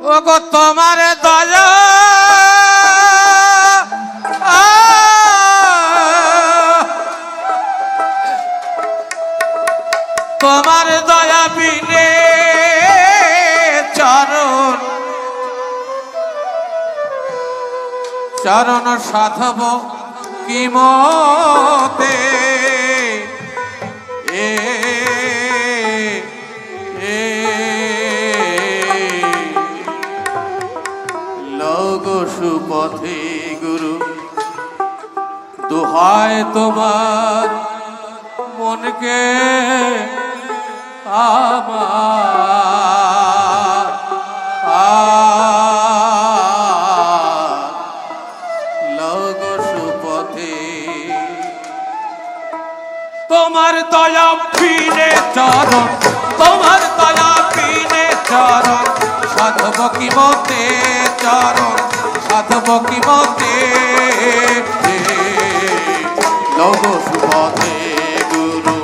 ওগো তোমার দয়া। তোমার দয়া বিনে চরণ চরণ সাধব কিমতে এ সুপথে গুরু। দোহায় তোমার মনকে আমার। সুপথে। তোমার দয়া ফিরে চরণ। মকিমতে নব সুপথে গুরু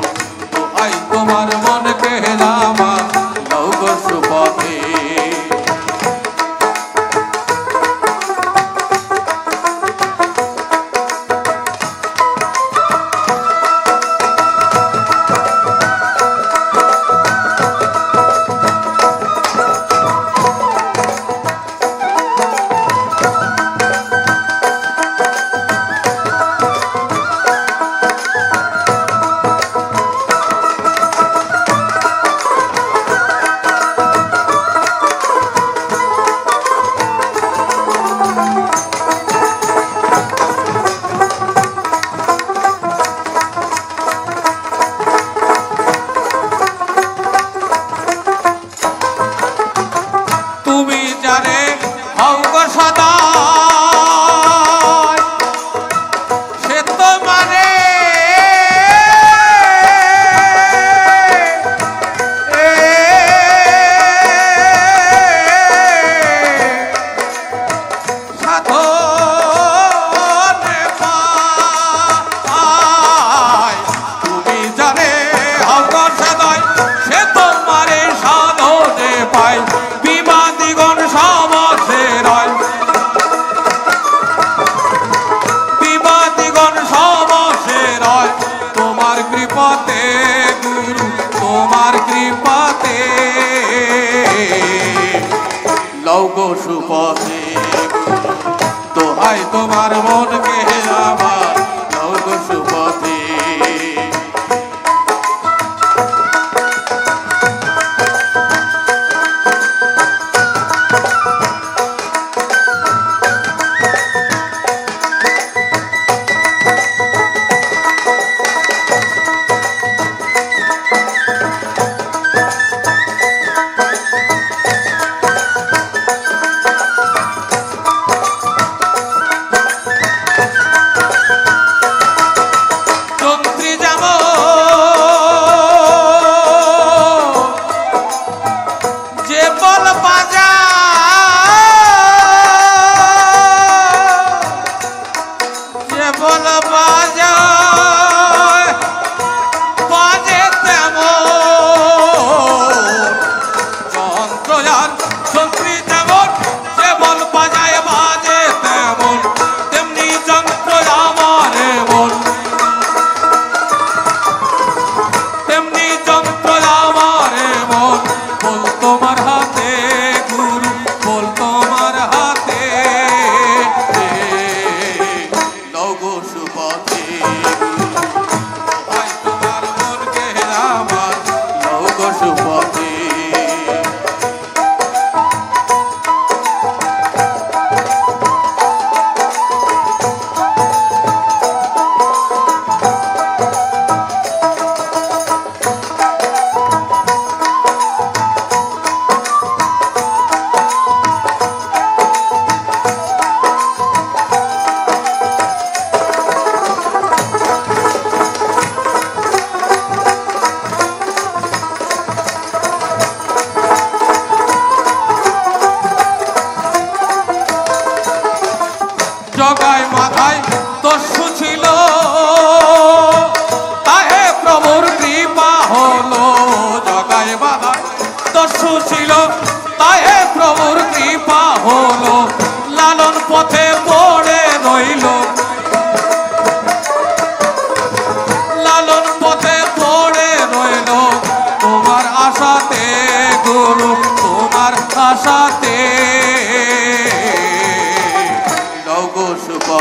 সুপথে তোহাই তোমার মনকে আমার। பாக்க গোসু পথ Ai, tô chorando.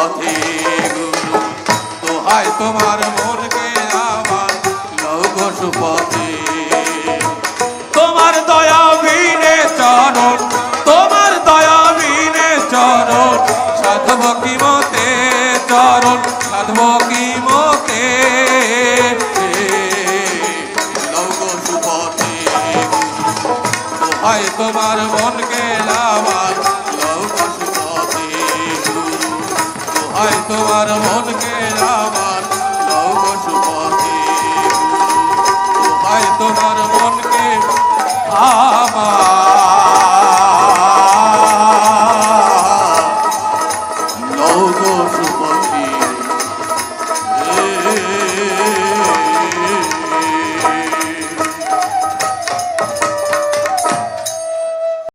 সুপথে গুরু দোহাই তোমার মনকে আমার লগো সুপথে তোমার দয়া বিনে চরণ তোমার দয়া বিনে চরণ সাধব কি মতে চরণ সাধব কি মতে লৌক সুপথে দোহাই তোমার মনকে আমার তোমার মনকে